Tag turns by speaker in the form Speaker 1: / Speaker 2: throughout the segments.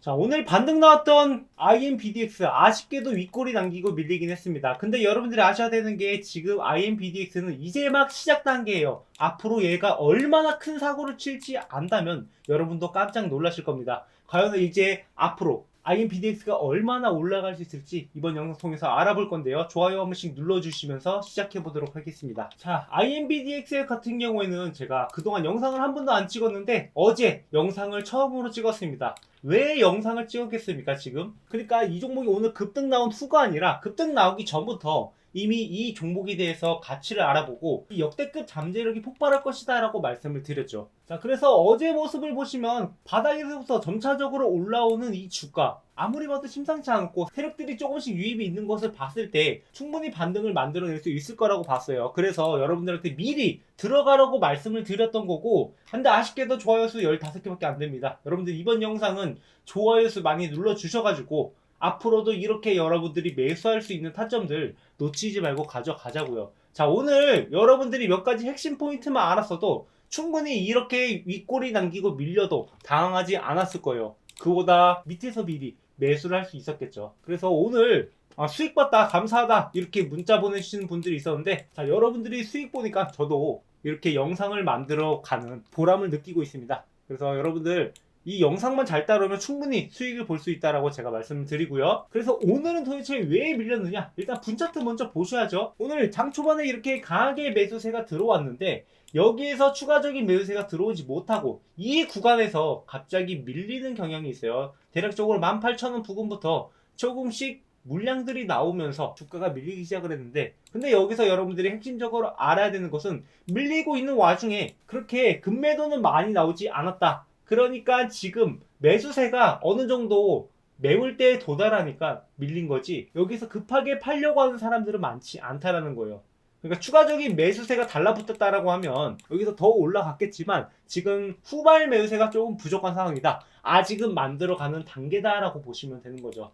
Speaker 1: 자, 오늘 반등 나왔던 IMBDX 아쉽게도 윗골이 남기고 밀리긴 했습니다. 근데 여러분들이 아셔야 되는 게 지금 IMBDX는 이제 막 시작 단계예요. 앞으로 얘가 얼마나 큰 사고를 칠지 안다면 여러분도 깜짝 놀라실 겁니다. 과연 이제 앞으로 IMBDX가 얼마나 올라갈 수 있을지 이번 영상 통해서 알아볼 건데요. 좋아요 한 번씩 눌러주시면서 시작해 보도록 하겠습니다. 자, IMBDX 같은 경우에는 제가 그동안 영상을 한 번도 안 찍었는데 어제 영상을 처음으로 찍었습니다. 왜 영상을 찍었겠습니까, 지금? 그러니까 이 종목이 오늘 급등 나온 후가 아니라 급등 나오기 전부터 이미 이 종목에 대해서 가치를 알아보고 이 역대급 잠재력이 폭발할 것이다 라고 말씀을 드렸죠. 자, 그래서 어제 모습을 보시면 바닥에서부터 점차적으로 올라오는 이 주가 아무리 봐도 심상치 않고 세력들이 조금씩 유입이 있는 것을 봤을 때 충분히 반등을 만들어낼 수 있을 거라고 봤어요. 그래서 여러분들한테 미리 들어가라고 말씀을 드렸던 거고 근데 아쉽게도 좋아요 수 15개밖에 안 됩니다. 여러분들 이번 영상은 좋아요 수 많이 눌러주셔가지고 앞으로도 이렇게 여러분들이 매수할 수 있는 타점들 놓치지 말고 가져가자고요. 자 오늘 여러분들이 몇 가지 핵심 포인트만 알았어도 충분히 이렇게 윗골이 남기고 밀려도 당황하지 않았을 거예요. 그보다 밑에서 미리 매수를 할 수 있었겠죠. 그래서 오늘 아, 수익 봤다 감사하다 이렇게 문자 보내주시는 분들이 있었는데 자 여러분들이 수익 보니까 저도 이렇게 영상을 만들어 가는 보람을 느끼고 있습니다. 그래서 여러분들 이 영상만 잘 따르면 충분히 수익을 볼 수 있다라고 제가 말씀을 드리고요. 그래서 오늘은 도대체 왜 밀렸느냐? 일단 분차트 먼저 보셔야죠. 오늘 장 초반에 이렇게 강하게 매수세가 들어왔는데 여기에서 추가적인 매수세가 들어오지 못하고 이 구간에서 갑자기 밀리는 경향이 있어요. 대략적으로 18,000원 부근부터 조금씩 물량들이 나오면서 주가가 밀리기 시작을 했는데 근데 여기서 여러분들이 핵심적으로 알아야 되는 것은 밀리고 있는 와중에 그렇게 급매도는 많이 나오지 않았다. 그러니까 지금 매수세가 어느 정도 매물대에 도달하니까 밀린 거지 여기서 급하게 팔려고 하는 사람들은 많지 않다라는 거예요. 그러니까 추가적인 매수세가 달라붙었다라고 하면 여기서 더 올라갔겠지만 지금 후발 매수세가 조금 부족한 상황이다. 아직은 만들어가는 단계다라고 보시면 되는 거죠.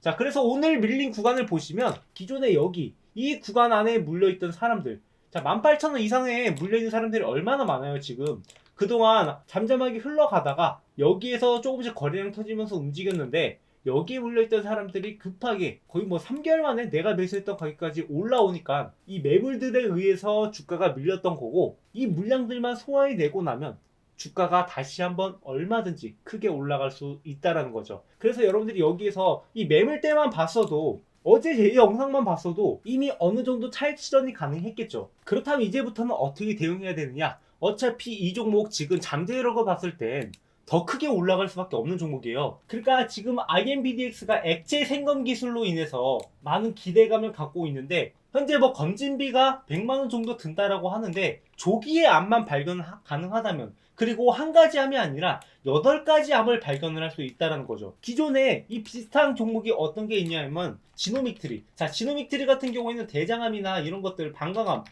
Speaker 1: 자, 그래서 오늘 밀린 구간을 보시면 기존에 여기 이 구간 안에 물려있던 사람들 자, 18,000원 이상에 물려있는 사람들이 얼마나 많아요, 지금. 그동안 잠잠하게 흘러가다가 여기에서 조금씩 거래량 터지면서 움직였는데 여기에 물려있던 사람들이 급하게 거의 뭐 3개월 만에 내가 매수했던 가격까지 올라오니까 이 매물들에 의해서 주가가 밀렸던 거고 이 물량들만 소화해내고 나면 주가가 다시 한번 얼마든지 크게 올라갈 수 있다라는 거죠. 그래서 여러분들이 여기에서 이 매물대만 봤어도 어제 제 영상만 봤어도 이미 어느 정도 차익 실현이 가능했겠죠. 그렇다면 이제부터는 어떻게 대응해야 되느냐? 어차피 이 종목 지금 잠재력을 봤을 땐 더 크게 올라갈 수밖에 없는 종목이에요. 그러니까 지금 IMBDX가 액체 생검 기술로 인해서 많은 기대감을 갖고 있는데 현재 뭐 검진비가 100만 원 정도 든다라고 하는데 조기에 암만 발견 가능하다면 그리고 한 가지 암이 아니라 8가지 암을 발견을 할 수 있다는 거죠. 기존에 이 비슷한 종목이 어떤 게 있냐면 지노믹 트리. 자, 지노믹 트리 같은 경우에는 대장암이나 이런 것들, 방광암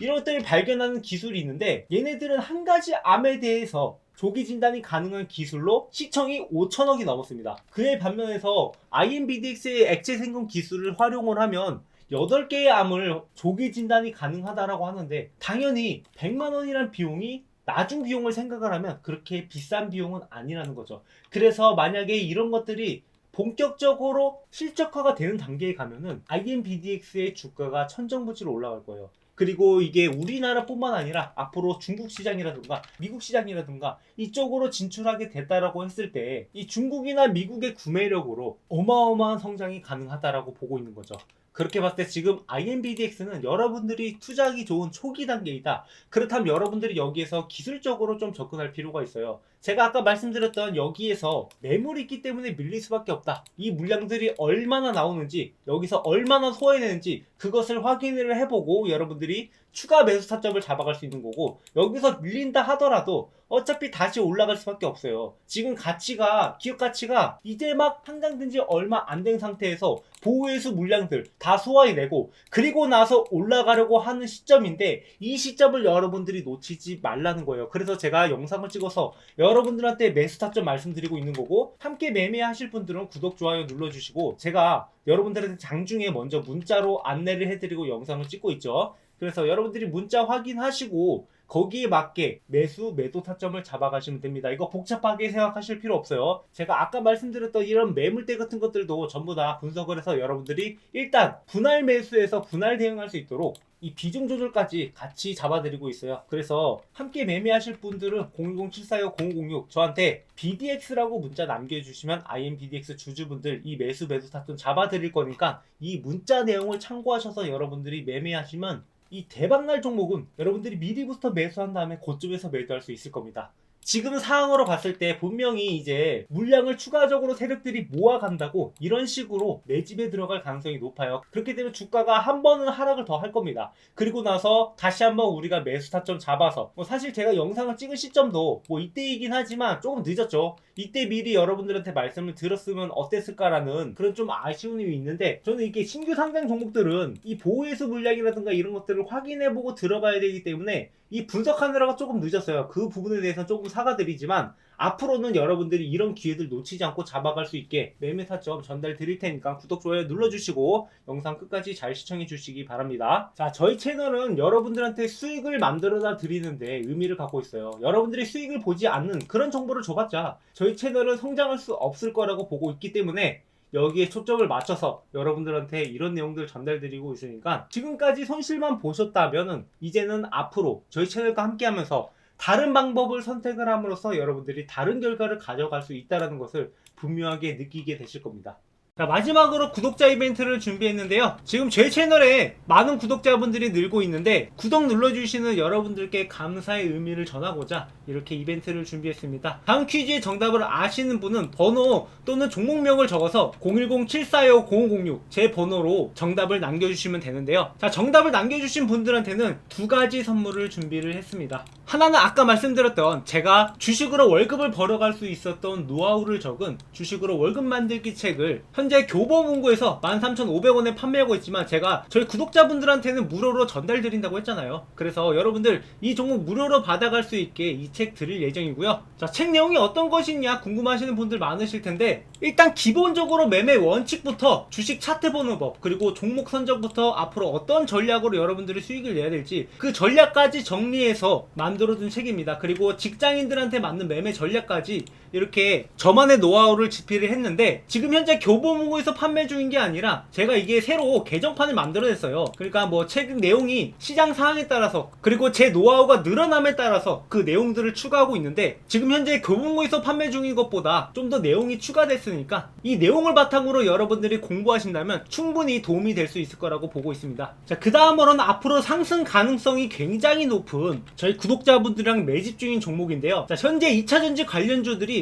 Speaker 1: 이런 것들을 발견하는 기술이 있는데 얘네들은 한 가지 암에 대해서 조기 진단이 가능한 기술로 시청이 5천억이 넘었습니다. 그에 반면에서 IMBDX의 액체 생검 기술을 활용을 하면 8개의 암을 조기 진단이 가능하다라고 하는데 당연히 100만 원이란 비용이 나중 비용을 생각을 하면 그렇게 비싼 비용은 아니라는 거죠. 그래서 만약에 이런 것들이 본격적으로 실적화가 되는 단계에 가면은 IMBDX의 주가가 천정부지로 올라갈 거예요. 그리고 이게 우리나라뿐만 아니라 앞으로 중국 시장이라든가 미국 시장이라든가 이쪽으로 진출하게 됐다라고 했을 때 이 중국이나 미국의 구매력으로 어마어마한 성장이 가능하다라고 보고 있는 거죠. 그렇게 봤을 때 지금 IMBDX는 여러분들이 투자하기 좋은 초기 단계이다. 그렇다면 여러분들이 여기에서 기술적으로 좀 접근할 필요가 있어요. 제가 아까 말씀드렸던 여기에서 매물이 있기 때문에 밀릴 수밖에 없다. 이 물량들이 얼마나 나오는지 여기서 얼마나 소화해내는지 그것을 확인을 해보고 여러분들이 추가 매수 타점을 잡아갈 수 있는 거고 여기서 밀린다 하더라도 어차피 다시 올라갈 수밖에 없어요. 지금 가치가 기업 가치가 이제 막 상장된 지 얼마 안 된 상태에서 보호해수 물량들 다 소화해내고 그리고 나서 올라가려고 하는 시점인데 이 시점을 여러분들이 놓치지 말라는 거예요. 그래서 제가 영상을 찍어서 여러분들한테 매수 타점 말씀드리고 있는 거고 함께 매매하실 분들은 구독 좋아요 눌러주시고 제가 여러분들한테 장중에 먼저 문자로 안내를 해드리고 영상을 찍고 있죠. 그래서 여러분들이 문자 확인하시고 거기에 맞게 매수 매도 타점을 잡아가시면 됩니다. 이거 복잡하게 생각하실 필요 없어요. 제가 아까 말씀드렸던 이런 매물대 같은 것들도 전부 다 분석을 해서 여러분들이 일단 분할 매수에서 분할 대응할 수 있도록 이 비중 조절까지 같이 잡아드리고 있어요. 그래서 함께 매매하실 분들은 010-745-0506 저한테 BDX라고 문자 남겨주시면 IMBDX 주주분들 이 매수 매수 타점 잡아드릴 거니까 이 문자 내용을 참고하셔서 여러분들이 매매하시면 이 대박날 종목은 여러분들이 미리 부터 매수한 다음에 고점에서 매도할 수 있을 겁니다. 지금 상황으로 봤을 때 분명히 이제 물량을 추가적으로 세력들이 모아간다고 이런 식으로 매집에 들어갈 가능성이 높아요. 그렇기 때문에 주가가 한 번은 하락을 더 할 겁니다. 그리고 나서 다시 한번 우리가 매수 타점 잡아서 뭐 사실 제가 영상을 찍은 시점도 뭐 이때이긴 하지만 조금 늦었죠. 이때 미리 여러분들한테 말씀을 들었으면 어땠을까라는 그런 좀 아쉬움이 있는데 저는 이게 신규 상장 종목들은 이 보호해수 물량이라든가 이런 것들을 확인해보고 들어가야 되기 때문에 이 분석하느라가 조금 늦었어요. 그 부분에 대해서는 조금 사과드리지만 앞으로는 여러분들이 이런 기회들 놓치지 않고 잡아갈 수 있게 매매 타점 전달 드릴 테니까 구독, 좋아요 눌러주시고 영상 끝까지 잘 시청해 주시기 바랍니다. 자, 저희 채널은 여러분들한테 수익을 만들어다 드리는데 의미를 갖고 있어요. 여러분들이 수익을 보지 않는 그런 정보를 줘봤자 저희 채널은 성장할 수 없을 거라고 보고 있기 때문에 여기에 초점을 맞춰서 여러분들한테 이런 내용들 전달드리고 있으니까 지금까지 손실만 보셨다면은 이제는 앞으로 저희 채널과 함께 하면서 다른 방법을 선택을 함으로써 여러분들이 다른 결과를 가져갈 수 있다는 것을 분명하게 느끼게 되실 겁니다. 자, 마지막으로 구독자 이벤트를 준비했는데요. 지금 제 채널에 많은 구독자분들이 늘고 있는데 구독 눌러주시는 여러분들께 감사의 의미를 전하고자 이렇게 이벤트를 준비했습니다. 다음 퀴즈의 정답을 아시는 분은 번호 또는 종목명을 적어서 010-745-0506 제 번호로 정답을 남겨주시면 되는데요. 자, 정답을 남겨주신 분들한테는 두 가지 선물을 준비를 했습니다. 하나는 아까 말씀드렸던 제가 주식으로 월급을 벌어갈 수 있었던 노하우를 적은 주식으로 월급 만들기 책을 현재 교보문고에서 13,500원에 판매하고 있지만 제가 저희 구독자분들한테는 무료로 전달드린다고 했잖아요. 그래서 여러분들 이 종목 무료로 받아갈 수 있게 이 책 드릴 예정이고요. 자, 책 내용이 어떤 것이냐 궁금하시는 분들 많으실 텐데 일단 기본적으로 매매 원칙부터 주식 차트 보는 법 그리고 종목 선정부터 앞으로 어떤 전략으로 여러분들이 수익을 내야 될지 그 전략까지 정리해서 만들 어둔 책입니다. 그리고 직장인들한테 맞는 매매 전략까지 이렇게 저만의 노하우를 집필을 했는데 지금 현재 교보문고에서 판매 중인 게 아니라 제가 이게 새로 개정판을 만들어냈어요. 그러니까 뭐 책 내용이 시장 상황에 따라서 그리고 제 노하우가 늘어남에 따라서 그 내용들을 추가하고 있는데 지금 현재 교보문고에서 판매 중인 것보다 좀 더 내용이 추가됐으니까 이 내용을 바탕으로 여러분들이 공부하신다면 충분히 도움이 될 수 있을 거라고 보고 있습니다. 자, 그 다음으로는 앞으로 상승 가능성이 굉장히 높은 저희 구독자분들이랑 매집 중인 종목인데요. 자, 현재 2차전지 관련주들이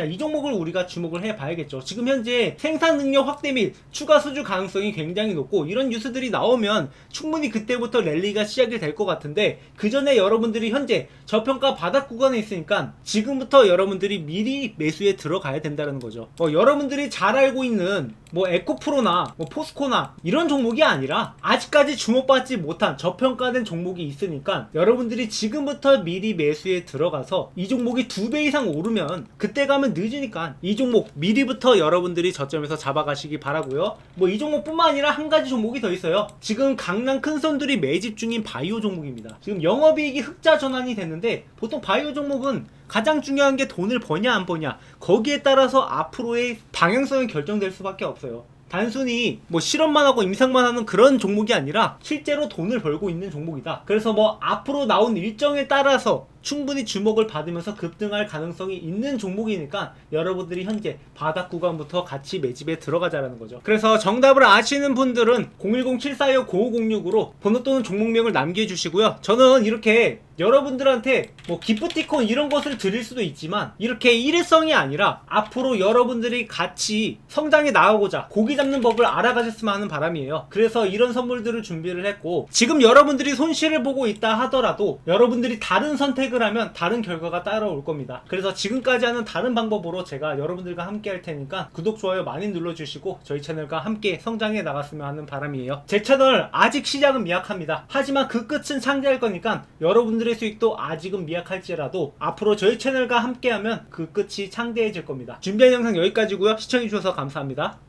Speaker 1: 자, 이 종목을 우리가 주목을 해 봐야겠죠. 지금 현재 생산 능력 확대 및 추가 수주 가능성이 굉장히 높고 이런 뉴스들이 나오면 충분히 그때부터 랠리가 시작이 될 것 같은데 그 전에 여러분들이 현재 저평가 바닥 구간에 있으니까 지금부터 여러분들이 미리 매수에 들어가야 된다는 거죠. 뭐 여러분들이 잘 알고 있는 뭐 에코프로나 뭐 포스코나 이런 종목이 아니라 아직까지 주목받지 못한 저평가된 종목이 있으니까 여러분들이 지금부터 미리 매수에 들어가서 이 종목이 두 배 이상 오르면 그때 가면 늦으니까 이 종목 미리부터 여러분들이 저점에서 잡아가시기 바라고요. 뭐 이 종목뿐만 아니라 한 가지 종목이 더 있어요. 지금 강남 큰 손들이 매집 중인 바이오 종목입니다. 지금 영업이익이 흑자 전환이 됐는데 보통 바이오 종목은 가장 중요한 게 돈을 버냐 안 버냐 거기에 따라서 앞으로의 방향성이 결정될 수밖에 없어요. 단순히 뭐 실험만 하고 임상만 하는 그런 종목이 아니라 실제로 돈을 벌고 있는 종목이다. 그래서 뭐 앞으로 나온 일정에 따라서 충분히 주목을 받으면서 급등할 가능성이 있는 종목이니까 여러분들이 현재 바닥 구간부터 같이 매집에 들어가자라는 거죠. 그래서 정답을 아시는 분들은 010-745-9506으로 번호 또는 종목명을 남겨주시고요. 저는 이렇게 여러분들한테 뭐 기프티콘 이런 것을 드릴 수도 있지만 이렇게 일회성이 아니라 앞으로 여러분들이 같이 성장해 나가고자 고기 잡는 법을 알아가셨으면 하는 바람이에요. 그래서 이런 선물들을 준비를 했고 지금 여러분들이 손실을 보고 있다 하더라도 여러분들이 다른 선택을 하면 다른 결과가 따라올 겁니다. 그래서 지금까지 하는 다른 방법으로 제가 여러분들과 함께 할 테니까 구독, 좋아요 많이 눌러주시고 저희 채널과 함께 성장해 나갔으면 하는 바람이에요. 제 채널 아직 시작은 미약합니다. 하지만 그 끝은 창대할 거니까 여러분 들의 수익도 아직은 미약할지라도 앞으로 저희 채널과 함께하면 그 끝이 창대해질 겁니다. 준비한 영상 여기까지고요. 시청해주셔서 감사합니다.